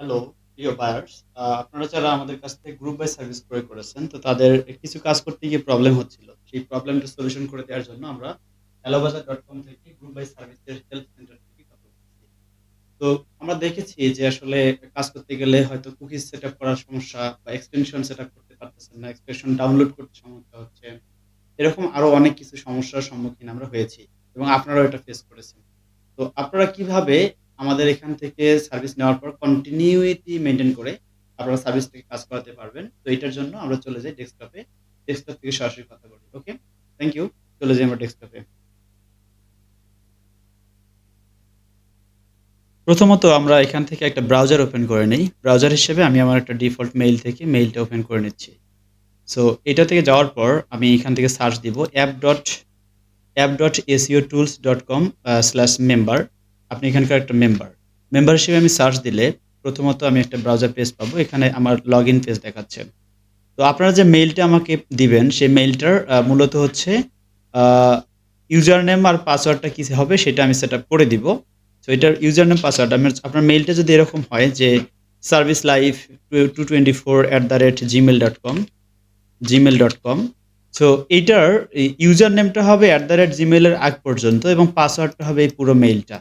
Hello প্রিয় buyers আপনারা যারা আমাদের কাছ থেকে গ্রুপ বাই সার্ভিস ক্রয় করেছেন তো তাদের কিছু কাজ করতে গিয়ে প্রবলেম হচ্ছিল। সেই প্রবলেমটা সলিউশন করে দেওয়ার জন্য আমরা হ্যালোবাজার ডট কম থেকে গ্রুপ বাই সার্ভিসের হেল্প সেন্টার থেকে তো আমরা দেখেছি যে আসলে কাজ করতে গেলে হয়তো কুকিজ সেট আপ করার সমস্যা বা এক্সটেনশন সেট আপ করতে পারতেছেন না এক্সটেনশন ডাউনলোড করতে সমস্যা হচ্ছে। এরকম আরও অনেক কিছু সমস্যার সম্মুখীন আমরা হয়েছি এবং আপনারাও এটা ফেস করেছেন। তো আপনারা কীভাবে আমাদের এখান থেকে সার্ভিস নেওয়ার পর কন্টিনিউইটি মেনটেন করে আপনারা সার্ভিস থেকে কাজ করাতে পারবেন। তো এটার জন্য আমরা চলে যাই ডেস্কটপে ডেস্কটপ থেকে সরাসরি কথা বলি ওকে থ্যাংক ইউ চলে যাই আমরা ডেস্কটপে প্রথমত আমরা এখান থেকে একটা ব্রাউজার ওপেন করে নিই। ব্রাউজার হিসেবে আমি আমার একটা ডিফল্ট মেইল থেকে মেইলটা ওপেন করে নিচ্ছি। সো এটা থেকে যাওয়ার পর আমি এখান থেকে সার্চ দিব app dot app dot ACO tools dot com slash member আপনি এখানকার একটা মেম্বার মেম্বার হিসেবে আমি সার্চ দিলে প্রথমত আমি একটা ব্রাউজার পেজ পাবো, এখানে আমার লগ ইন পেজ দেখাচ্ছে। তো আপনারা যে মেইলটা আমাকে দিবেন, সেই মেইলটার মূলত হচ্ছে ইউজার নেম আর পাসওয়ার্ডটা কী হবে সেটা আমি সেট করে দিব। সো এটার ইউজার নেম পাসওয়ার্ড আমি আপনার মেইলটা যদি এরকম হয় যে service life two twenty four at the rate gmail dot com gmail dot com so এইটার ইউজার নেমটা হবে অ্যাট দ্য রেট জিমেলের আগ পর্যন্ত এবং পাসওয়ার্ডটা হবে এই পুরো মেইলটা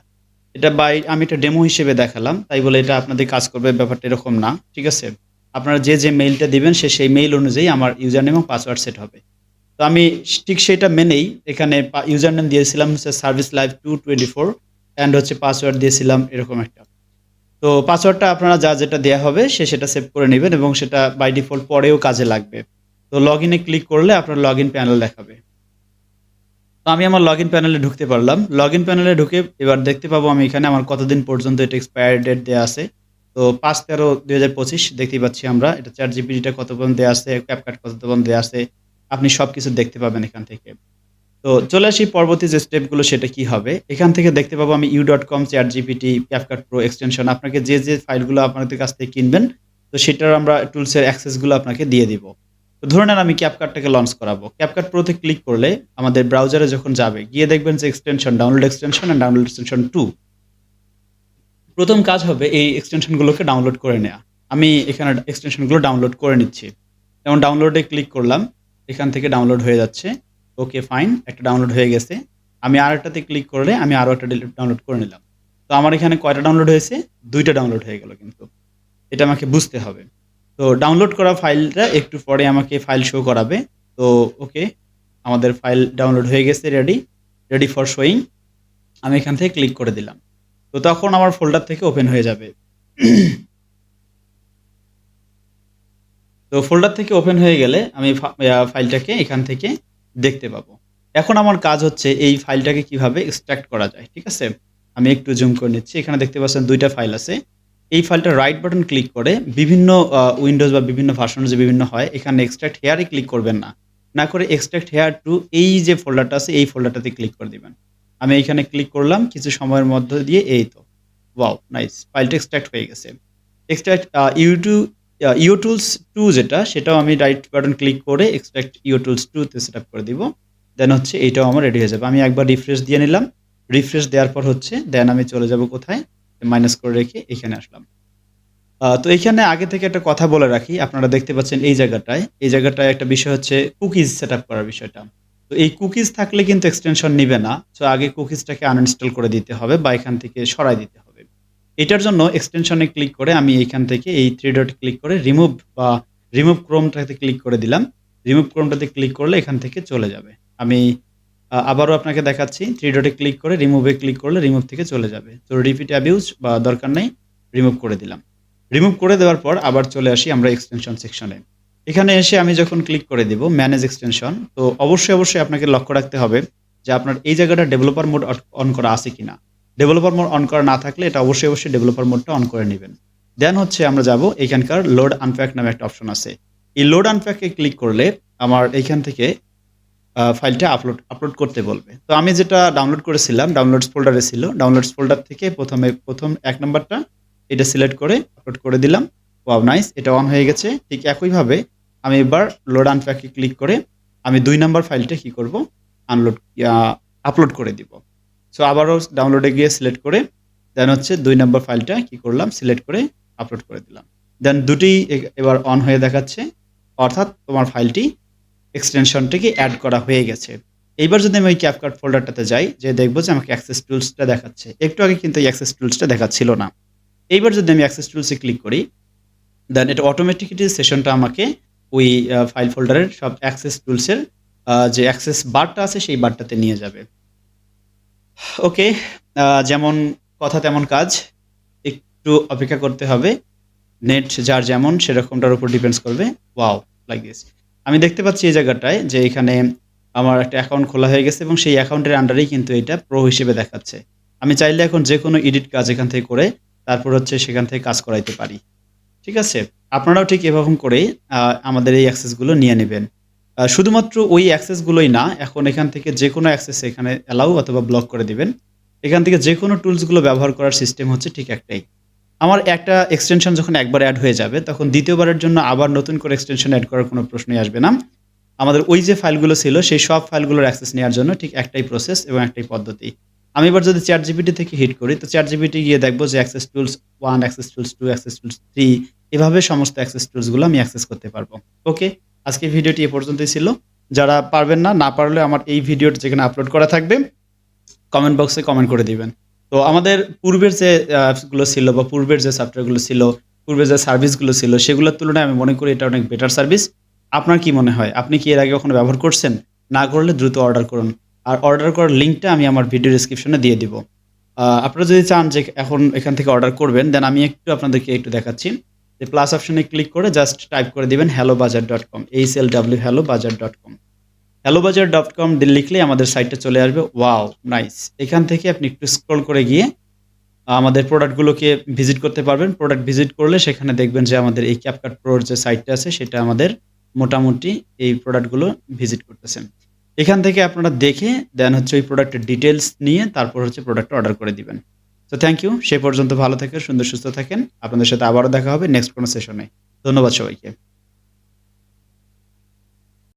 এটা বাই আমি একটা ডেমো হিসেবে দেখালাম, তাই বলে এটা আপনাদের কাজ করবে, ব্যাপারটা এরকম না, ঠিক আছে? আপনারা যে যে মেইলটা দিবেন, সে সেই মেইল অনুযায়ী আমার ইউজার নেম এবং পাসওয়ার্ড সেট হবে। তো আমি ঠিক সেটা মেনেই এখানে ইউজার নেম দিয়েছিলাম হচ্ছে service live two twenty four and হচ্ছে পাসওয়ার্ড দিয়েছিলাম এরকম একটা। তো পাসওয়ার্ডটা আপনারা যা যেটা দেওয়া হবে, সে সেটা সেভ করে নেবেন এবং সেটা বাই ডিফল্ট পরেও কাজে লাগবে। তো লগ ইনে ক্লিক করলে আপনার লগ ইন প্যানেল দেখাবে। তো আমি আমার লগ ইন প্যানেলে ঢুকতে পারলাম। লগ ইন প্যানেলে ঢুকে এবার দেখতে পাবো আমি এখানে আমার কতদিন পর্যন্ত এটা এক্সপায়ার ডেট দেওয়া আছে। তো পাঁচ তেরো দুই হাজার পঁচিশ দেখতেই পাচ্ছি আমরা, এটা চার জিবিটা কত পর্যন্ত দেওয়া আছে ক্যাপকাট কত পর্যন্ত দেওয়া আছে, আপনি সব কিছু দেখতে পাবেন এখান থেকে। তো চলে আসি পরবর্তী যে স্টেপগুলো সেটা কি হবে? এখান থেকে দেখতে পাবো আমি U dot com chat GPT CapCut pro extension আপনাকে যে যে ফাইলগুলো আপনাদের কাছ থেকে কিনবেন, তো সেটার আমরা টুলসের অ্যাক্সেসগুলো আপনাকে দিয়ে দিব। ধরে নেন আমি ক্যাপকাটটাকে লঞ্চ করাবো। ক্যাপকাট প্রোতে ক্লিক করলে আমাদের ব্রাউজারে যখন যাবে, গিয়ে দেখবেন যে extension download extension and download extension to প্রথম কাজ হবে এই এক্সটেনশনগুলোকে ডাউনলোড করে নেওয়া আমি এখানে এক্সটেনশনগুলো ডাউনলোড করে নিচ্ছি। যেমন ডাউনলোডে ক্লিক করলাম, এখান থেকে ডাউনলোড হয়ে যাচ্ছে। ওকে ফাইন একটা ডাউনলোড হয়ে গেছে। আমি আর একটাতে ক্লিক করলে আমি আরও একটা ডাউনলোড করে নিলাম। তো আমার এখানে কয়টা ডাউনলোড হয়েছে? দুইটা ডাউনলোড হয়ে গেল কিন্তু। এটা আমাকে বুঝতে হবে। তো ডাউনলোড করা ফাইলটা একটু পরে আমাকে ফাইল শো করাবে। তো ওকে আমাদের ফাইল ডাউনলোড হয়ে গেছে রেডি রেডি ফর শোয়িং আমি এখান থেকে ক্লিক করে দিলাম। তো তখন আমার ফোল্ডার থেকে ওপেন হয়ে যাবে। তো ফোল্ডার থেকে ওপেন হয়ে গেলে আমি ফাইলটাকে এখান থেকে দেখতে পাবো। এখন আমার কাজ হচ্ছে এই ফাইলটাকে কীভাবে এক্সট্রাক্ট করা যায়, ঠিক আছে? আমি একটু জুম করে নিচ্ছি। এখানে দেখতে পাচ্ছেন দুইটা ফাইল আছে। এই ফাইলটা রাইট বাটন ক্লিক করে বিভিন্ন উইন্ডোজ বা বিভিন্ন ভার্সন যে বিভিন্ন হয়, এখানে এক্সট্রাক্ট হেয়ারে ক্লিক করবেন না। না করে এক্সট্রাক্ট হেয়ার টু এই যে ফোল্ডারটা আছে, এই ফোল্ডারটাতে ক্লিক করে দিবেন। আমি এখানে ক্লিক করলাম, কিছু সময়ের মধ্যে দিয়ে এই তো। ওয়াও নাইস ফাইলটা এক্সট্রাক্ট হয়ে গেছে। এক্সট্রাক্ট ইউটু ইউটুলস টু যেটা, সেটাও আমি রাইট বাটন ক্লিক করে এক্সট্রাক্ট ইউটুলস টুতে সেট আপ করে দিব। দেন হচ্ছে এইটাও আমার রেডি হয়ে যাবে। আমি একবার রিফ্রেশ দিয়ে নিলাম। রিফ্রেশ দেওয়ার পর হচ্ছে দেন আমি চলে যাব কোথায়? মাইনাস করে রেখে এখানে আসলাম। তো এখানে আগে থেকে একটা কথা বলে রাখি, আপনারা দেখতে পাচ্ছেন এই জায়গাটায়। এই জায়গাটায় একটা বিষয় হচ্ছে কুকিজ সেট আপ করার বিষয়টা। তো এই কুকিজ থাকলে কিন্তু এক্সটেনশন নিবে না। তো আগে কুকিজটাকে আনইনস্টল করে দিতে হবে বা এখান থেকে সরাই দিতে হবে। এটার জন্য এক্সটেনশনে ক্লিক করে আমি এইখান থেকে এই থ্রি ডট ক্লিক করে রিমুভ বা রিমুভ ক্রোমটাতে ক্লিক করে দিলাম। রিমুভ ক্রোমটাতে ক্লিক করলে এখান থেকে চলে যাবে। আমি আবারও আপনাকে দেখাচ্ছি থ্রি ডটে ক্লিক করে রিমুভে ক্লিক করলে রিমুভ থেকে চলে যাবে। তো রিপিট অ্যাবিউজ বা দরকার নেই রিমুভ করে দিলাম। রিমুভ করে দেওয়ার পর আবার চলে আসি আমরা এক্সটেনশন সেকশনে এখানে এসে আমি যখন ক্লিক করে দিব ম্যানেজ এক্সটেনশন তো অবশ্যই অবশ্যই আপনাকে লক্ষ্য রাখতে হবে যে আপনার এই জায়গাটা ডেভেলপার মোড অন করা আছে কিনা। ডেভেলপার মোড অন করা না থাকলে এটা অবশ্যই অবশ্যই ডেভেলপার মোডটা অন করে নেবেন। দেন হচ্ছে আমরা যাব, এখানকার লোড আনপ্যাক নামে একটা অপশন আছে। এই লোড আনপ্যাকে ক্লিক করলে আমার এইখান থেকে ফাইলটা আপলোড আপলোড করতে বলবে। তো আমি যেটা ডাউনলোড করেছিলাম ডাউনলোডস ফোল্ডারে ছিল। ডাউনলোডস ফোল্ডার থেকে প্রথমে, প্রথম এক নম্বরটা, এটা সিলেক্ট করে আপলোড করে দিলাম। ওয়াও নাইস এটা অন হয়ে গেছে। ঠিক একইভাবে আমি এবার লোড আনপ্যাকে ক্লিক করে আমি দুই নম্বর ফাইলটা কি করব? আনলোড আপলোড করে দিব। সো আবারও ডাউনলোডে গিয়ে সিলেক্ট করে দেন হচ্ছে দুই নম্বর ফাইলটা কি করলাম? সিলেক্ট করে আপলোড করে দিলাম। দেন দুটি এবার অন হয়ে দেখাচ্ছে। অর্থাৎ তোমার ফাইলটি এক্সটেনশনটিকে অ্যাড করা হয়ে গেছে। এইবার যদি আমি ওই ক্যাপকাট ফোল্ডারটাতে যাই, যে দেখব যে আমাকে অ্যাক্সেস টুলসটা দেখাচ্ছে। একটু আগে কিন্তু এই অ্যাক্সেস টুলসটা দেখাচ্ছিল না। এইবার যদি আমি অ্যাক্সেস টুলসে ক্লিক করি দেন এটা অটোমেটিকলি সেশনটা আমাকে ওই ফাইল ফোল্ডারের সব অ্যাক্সেস টুলসের যে অ্যাক্সেস বারটা আছে সেই বারটাতে নিয়ে যাবে। ওকে যেমন কথা তেমন কাজ। একটু অপেক্ষা করতে হবে। নেট যার যেমন, সেরকমটার উপর ডিপেন্ডস করবে। ওয়াও লাইক দিস আমি দেখতে পাচ্ছি এই জায়গাটায় যে এখানে আমার একটা অ্যাকাউন্ট খোলা হয়ে গেছে এবং সেই অ্যাকাউন্টের আন্ডারেই কিন্তু এটা প্রো হিসেবে দেখাচ্ছে। আমি চাইলে এখন যে কোনো এডিট কাজ এখান থেকে করে তারপর হচ্ছে সেখান থেকে কাজ করাইতে পারি। ঠিক আছে? আপনারাও ঠিক এরকম করে আহ, আমাদের এই অ্যাক্সেসগুলো নিয়ে নেবেন। শুধুমাত্র ওই অ্যাক্সেসগুলোই না এখন এখান থেকে যে কোনো অ্যাক্সেস এখানে অ্যালাউ অথবা ব্লক করে দিবেন। এখান থেকে যে কোনো টুলসগুলো ব্যবহার করার সিস্টেম হচ্ছে ঠিক একটাই। আমার একটা এক্সটেনশন যখন একবার অ্যাড হয়ে যাবে, তখন দ্বিতীয়বারের জন্য আবার নতুন করে এক্সটেনশন অ্যাড করার কোনো প্রশ্নই আসবে না। আমাদের ওই যে ফাইলগুলো ছিল, সেই সব ফাইলগুলোর অ্যাক্সেস নেওয়ার জন্য ঠিক একটাই প্রসেস এবং একটাই পদ্ধতি। আমি এবার যদি চ্যাট জিবিটি থেকে হিট করি, তো চ্যাট জিবিটি গিয়ে দেখব যে access tools one access tools two access tools three এভাবে সমস্ত অ্যাক্সেস টুলসগুলো আমি অ্যাক্সেস করতে পারব। ওকে আজকে ভিডিওটি এ পর্যন্তই ছিল। যারা পারবেন না না পারলে আমার এই ভিডিওটি যেখানে আপলোড করা থাকবে কমেন্ট বক্সে কমেন্ট করে দিবেন। তো আমাদের পূর্বের যে অ্যাপসগুলো ছিল বা পূর্বের যে সফটওয়্যারগুলো ছিল, পূর্বের যে সার্ভিসগুলো ছিল, সেগুলোর তুলনায় আমি মনে করি এটা অনেক বেটার সার্ভিস আপনার কি মনে হয়? আপনি কি এর আগে কখনো ব্যবহার করছেন? না করলে দ্রুত অর্ডার করুন। আর অর্ডার করার লিঙ্কটা আমি আমার ভিডিও ডিসক্রিপশনে দিয়ে দিব। আপনারা যদি চান যে এখন এখান থেকে অর্ডার করবেন দেন আমি একটু আপনাদেরকে একটু দেখাচ্ছি। যে প্লাস অপশনে ক্লিক করে জাস্ট টাইপ করে দিবেন hello bazaar dot com H L W hello bazaar dot com hello bazaar dot com লিখলে আমাদের সাইটটা চলে আসবে। ওয়াও নাইস এখান থেকে আপনি একটু স্ক্রল করে গিয়ে আমাদের প্রোডাক্টগুলোকে ভিজিট করতে পারবেন। প্রোডাক্ট ভিজিট করলে সেখানে দেখবেন যে আমাদের এই ক্যাপকাট প্রোর যে সাইটটা আছে, সেটা আমাদের মোটামুটি এই প্রোডাক্টগুলো ভিজিট করতেছেন এখান থেকে আপনারা দেখে দেন হচ্ছে ওই প্রোডাক্টের ডিটেলস নিয়ে তারপর হচ্ছে প্রোডাক্টটা অর্ডার করে দিবেন। তো থ্যাংক ইউ সে পর্যন্ত ভালো থাকেন, সুন্দর, সুস্থ থাকেন। আপনাদের সাথে আবারও দেখা হবে নেক্সট কোনো সেশনে ধন্যবাদ সবাইকে।